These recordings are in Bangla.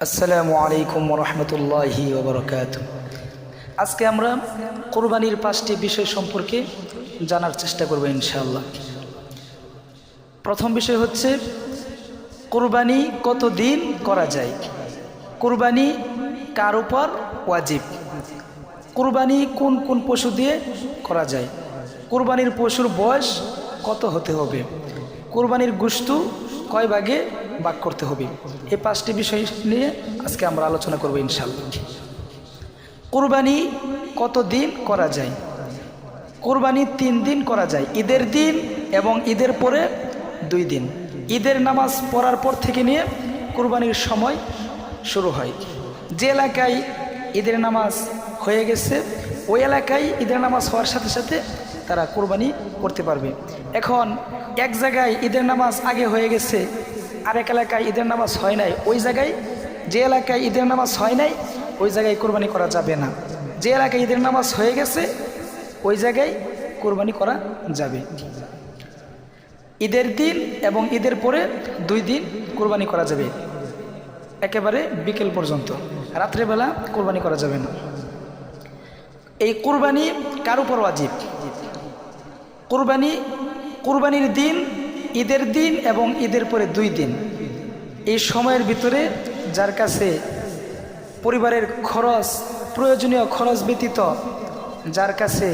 আসসালামু আলাইকুম রহমতুল্লাহি আজকে আমরা কোরবানির পাঁচটি বিষয় সম্পর্কে জানার চেষ্টা করব ইনশাআল্লাহ। প্রথম বিষয় হচ্ছে, কোরবানি কত দিন করা যায়? কোরবানি কার উপর ওয়াজিব? কোরবানি কোন কোন পশু দিয়ে করা যায়? কোরবানির পশুর বয়স কত হতে হবে? কোরবানির গুস্তু কয় ভাগে ভাগ করতে হবে। এই পাঁচটি বিষয় নিয়ে আজকে আমরা আলোচনা করব ইনশাল্লাহ কোরবানি কত দিন করা যায়? কোরবানি তিন দিন করা যায়। ঈদের দিন এবং ঈদের পরে দুই দিন। ঈদের নামাজ পড়ার পর থেকে নিয়ে কোরবানির সময় শুরু হয়। যে এলাকায় ঈদের নামাজ হয়ে গেছে, ওই এলাকায় ঈদের নামাজ হওয়ার সাথে সাথে তারা কোরবানি করতে পারবে। এখন এক জায়গায় ঈদের নামাজ আগে হয়ে গেছে আরেক এলাকায় ঈদের নামাজ হয় নাই, ওই জায়গায় যে এলাকায় ঈদের নামাজ হয় নাই, ওই জায়গায় কোরবানি করা যাবে না। যে এলাকায় ঈদের নামাজ হয়ে গেছে, ওই জায়গায় কোরবানি করা যাবে। ঈদের দিন এবং ঈদের পরে দুই দিন কোরবানি করা যাবে। একেবারে বিকেল পর্যন্ত, রাত্রেবেলা কোরবানি করা যাবে না। এই কোরবানি কার উপর ওয়াজিব? কোরবানি, কোরবানির দিন ঈদের দিন এবং ঈদের পরে দুই দিন। এই সময়ের ভিতরে যার কাছে পরিবারের খরচ, প্রয়োজনীয় খরচ ব্যতীত যার কাছে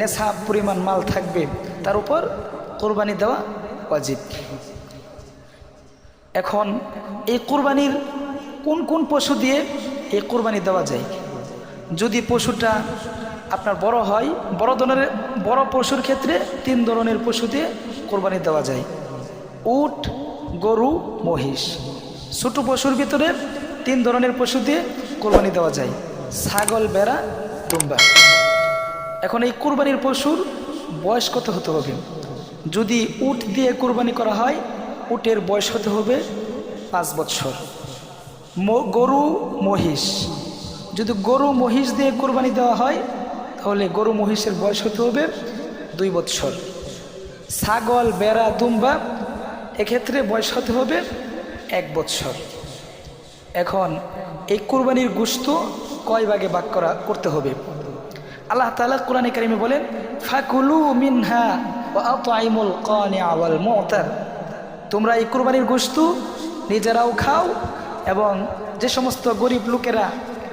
নেশা পরিমাণ মাল থাকবে, তার উপর কোরবানি দেওয়া অজিব এখন এই কোরবানির কোন কোন পশু দিয়ে এই কোরবানি দেওয়া যায়? যদি পশুটা আপনার বড় হয়, বড় ধরনের, বড় পশুর ক্ষেত্রে তিন ধরনের পশু দিয়ে কোরবানি দেওয়া যায়। উট, গরু, মহিষ। ছোট পশুর ভিতরে তিন ধরনের পশু দিয়ে কোরবানি দেওয়া যায়। ছাগল বেড়া দুম্বা এখন এই কোরবানির পশুর বয়স কত হতে হবে? যদি উট দিয়ে কোরবানি করা হয়, উটের বয়স হতে হবে পাঁচ বছর। গরু, মহিষ। যদি গরু, মহিষ দিয়ে কোরবানি দেওয়া হয়, তাহলে গরু, মহিষের বয়স হতে হবে দুই বছর। ছাগল বেড়া দুম্বা এক্ষেত্রে বয়স হতে হবে এক বছর এখন এই কুরবানির গুস্ত কয় ভাগে ভাগ করা করতে হবে? আল্লাহ তালা কোরআনে কারিমে বলেন, ফাকুলু মিনহা আইমুল কনে আওয়াল মতার। তোমরা এই কোরবানির গোস্তু নিজেরাও খাও এবং যে সমস্ত গরিব লোকেরা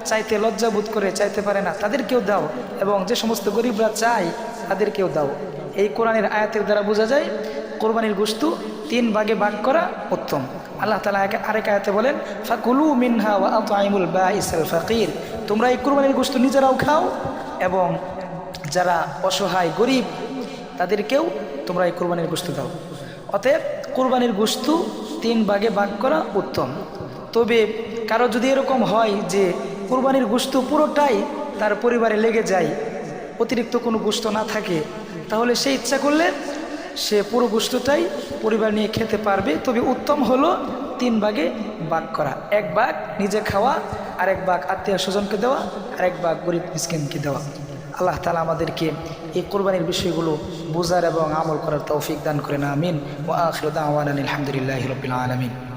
চাইতে লজ্জাবোধ করে চাইতে পারে না, তাদেরকেও দাও এবং যে সমস্ত গরিবরা চায় তাদেরকেও দাও। এই কোরআনের আয়াতের দ্বারা বোঝা যায় কোরবানির গোস্তু তিন ভাগে ভাগ করা উত্তম। আল্লাহ তালা আরেক আয়াতে বলেন, ফাকুলু মিনহা ওয়া আইমুল বা ইসাল ফাকির। তোমরা এই কোরবানির গোস্তু নিজেরাও খাও এবং যারা অসহায়, গরিব, তাদেরকেও তোমরা এই কোরবানির গোস্তু দাও। অতএব কোরবানির গোস্তু তিন ভাগে ভাগ করা উত্তম। তবে কারও যদি এরকম হয় যে কোরবানির গোস্তু পুরোটাই তার পরিবারে লেগে যায়, অতিরিক্ত কোনো গোস্ত না থাকে, তাহলে সে ইচ্ছা করলে সে পুরো গোস্তটাই পরিবার নিয়ে খেতে পারবে। তবে উত্তম হলো তিন ভাগে বাগ করা। এক ভাগ নিজে খাওয়া আর এক ভাগ আত্মীয় স্বজনকে দেওয়া আর এক ভাগ গরিব মিসকিনকে দেওয়া। আল্লাহ তালা আমাদেরকে এই কোরবানির বিষয়গুলো বোঝার এবং আমল করার তৌফিক দান করেন। আমিন। ও আখরদা আওয়ান আলহামদুলিল্লাহ রবিল আলমিন।